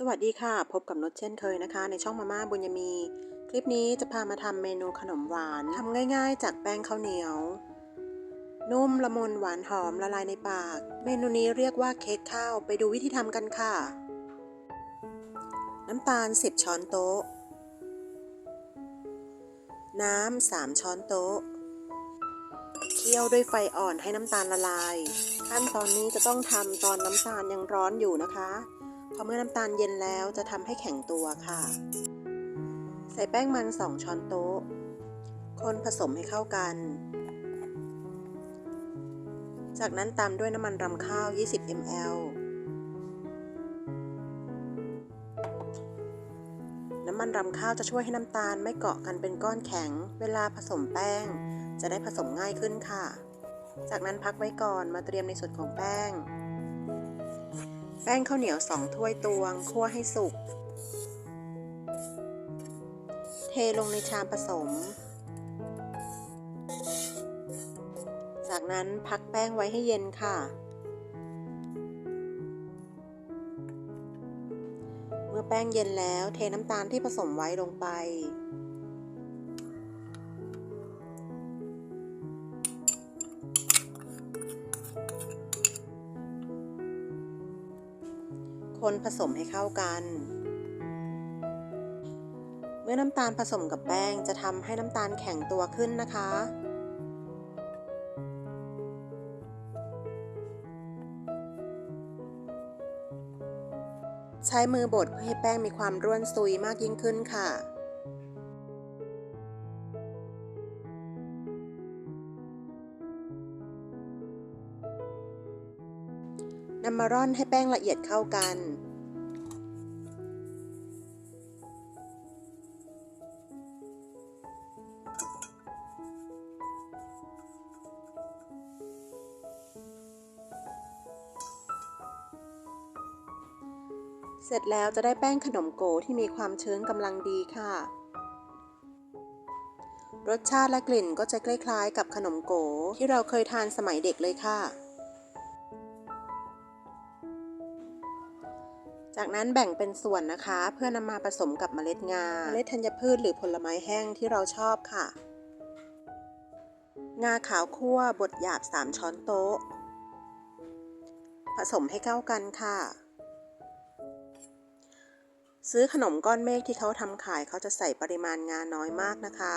สวัสดีค่ะ พบกับนุชเช่นเคยนะคะ ในช่องมาม่าบุญยมี คลิปนี้จะพามาทำเมนูขนมหวานทำง่ายๆ จากแป้งข้าวเหนียว นุ่มละมุนหวานหอมละลายในปาก เมนูนี้เรียกว่าเค้กข้าวไปดูวิธีทำกันค่ะ น้ำตาล 10 ช้อนโต๊ะ น้ำ 3 ช้อนโต๊ะ เคี่ยวด้วยไฟอ่อนให้น้ำตาลละลาย ขั้นตอนนี้จะต้องทำตอนน้ำตาลยังร้อนอยู่นะคะ พอเมื่อน้ำตาลเย็นแล้วจะทำให้แข็งตัวค่ะ ใส่แป้งมัน 2 ช้อนโต๊ะ คนผสมให้เข้ากัน จากนั้นตามด้วยน้ำมันรำข้าว 20 ml น้ำมันรำข้าวจะช่วยให้น้ำตาลไม่เกาะกันเป็นก้อนแข็ง เวลาผสมแป้ง จะได้ผสมง่ายขึ้นค่ะ จากนั้นพักไว้ก่อนมาเตรียมในส่วนของแป้ง แป้งข้าวเหนียว2ถ้วยตวงคั่วให้สุก เทลงในชามผสม จากนั้นพักแป้งไว้ให้เย็นค่ะ เมื่อแป้งเย็นแล้วเทน้ำตาลที่ผสมไว้ลงไป คนผสมให้เข้ากัน เมื่อน้ำตาลผสมกับแป้งจะทำให้น้ำตาลแข็งตัวขึ้นนะคะ ใช้มือบดเพื่อให้แป้งมีความร่วนซุยมากยิ่งขึ้นค่ะำมาร่อนให้แป้งละเอียดเข้ากัน เสร็จแล้วจะได้แป้งขนมโกที่มีความชื้นกำลังดีค่ะ รสชาติและกลิ่นก็จะคล้ายๆ กับขนมโกที่เราเคยทานสมัยเด็กเลยค่ะ จากนั้นแบ่งเป็นส่วนนะคะ เพื่อนำมาผสมกับเมล็ดงา เมล็ดธัญพืชหรือผลไม้แห้งที่เราชอบค่ะ งาขาวคั่วบดหยาบ 3 ช้อนโต๊ะ ผสมให้เข้ากันค่ะ ซื้อขนมก้อนเมฆที่เขาทำขายเขาจะใส่ปริมาณงาน้อยมากนะคะ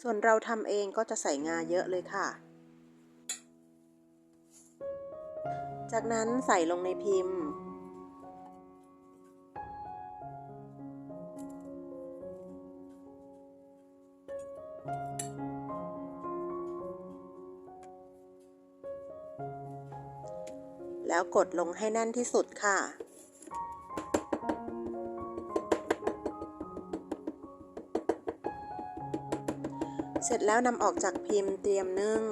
ส่วนเราทำเองก็จะใส่งาเยอะเลยค่ะจากนั้นใส่ลงในพิมพ์ แล้วกดลงให้แน่นที่สุดค่ะ เสร็จแล้วนำออกจากพิมพ์เตรียมนึ่ง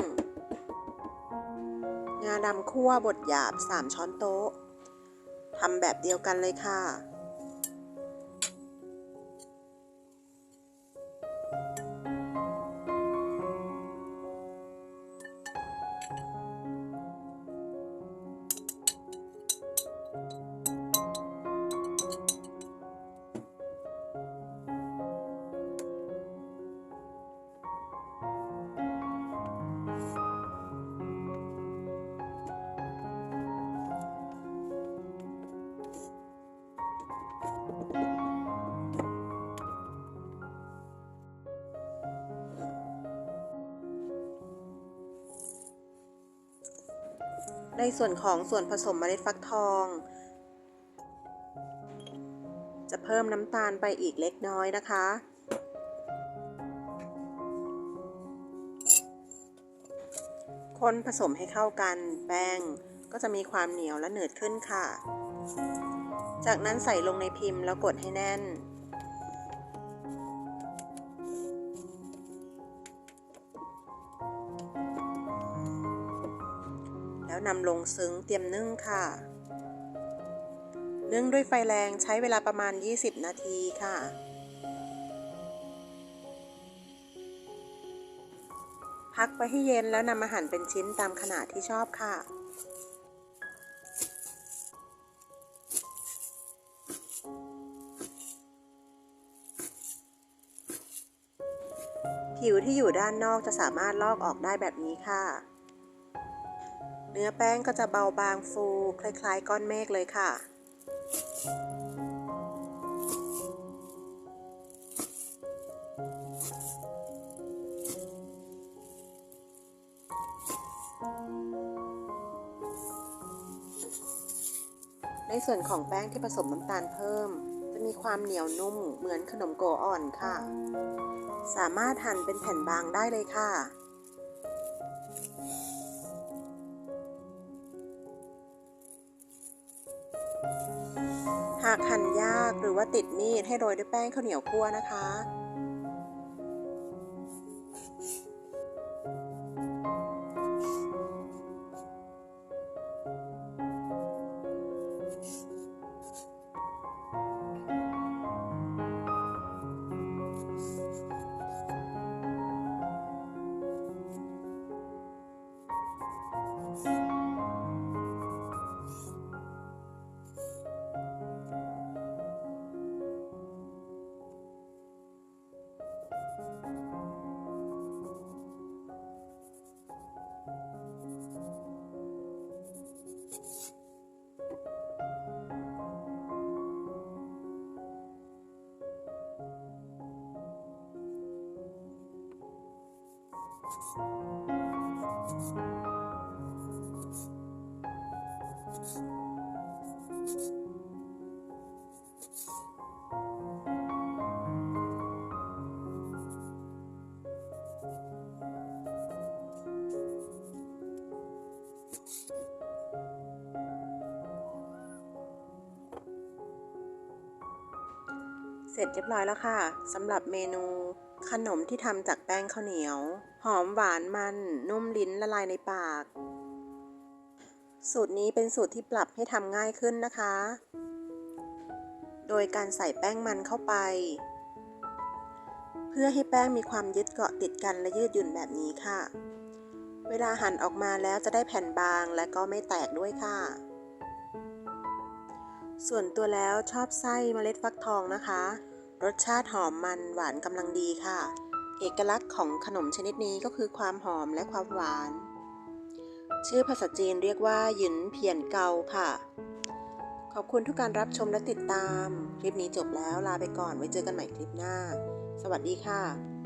งาดำคั่วบดหยาบ 3 ช้อนโต๊ะทำแบบเดียวกันเลยค่ะ ในส่วนของส่วนผสมเมล็ดฟักทอง จะเพิ่มน้ำตาลไปอีกเล็กน้อยนะคะ คนผสมให้เข้ากันแป้งก็จะมีความเหนียวและหนืดขึ้นค่ะ จากนั้นใส่ลงในพิมพ์แล้วกดให้แน่น แล้วนำลงซึ้งเตรียมนึ่งค่ะ นึ่งด้วยไฟแรงใช้เวลาประมาณ 20 นาทีค่ะ พักไว้ให้เย็นแล้วนำมาหั่นเป็นชิ้นตามขนาดที่ชอบค่ะผิวที่อยู่ด้านนอกจะสามารถลอกออกได้แบบนี้ค่ะ นื้อแป้งก็จะเบาบางฟู คล้ายๆ ก้อนเมฆเลยค่ะ ในส่วนของแป้งที่ผสมน้ำตาลเพิ่ม จะมีความเหนียวนุ่มเหมือนขนมโกอ่อนค่ะ สามารถหั่นเป็นแผ่นบางได้เลยค่ะ หากหั่นยากหรือว่าติดมีดให้โรยด้วยแป้งข้าวเหนียวคั่วนะคะ เสร็จเรียบร้อยแล้วค่ะสำหรับเมนูขนมที่ทำจากแป้งข้าวเหนียว หอมหวานมัน นุ่มลิ้นละลายในปาก สูตรนี้เป็นสูตรที่ปรับให้ทำง่ายขึ้นนะคะ โดยการใส่แป้งมันเข้าไป เพื่อให้แป้งมีความยึดเกาะติดกันและยืดหยุ่นแบบนี้ค่ะ เวลาหั่นออกมาแล้วจะได้แผ่นบางและก็ไม่แตกด้วยค่ะ ส่วนตัวแล้วชอบไส้เมล็ดฟักทองนะคะ รสชาติหอมมันหวานกำลังดีค่ะ เอกลักษณ์ของขนมชนิดนี้ก็คือความหอมและความหวาน ชื่อภาษาจีนเรียกว่าหยินเพียนเกาค่ะ ขอบคุณทุกการรับชมและติดตาม คลิปนี้จบแล้วลาไปก่อนไว้เจอกันใหม่คลิปหน้า สวัสดีค่ะ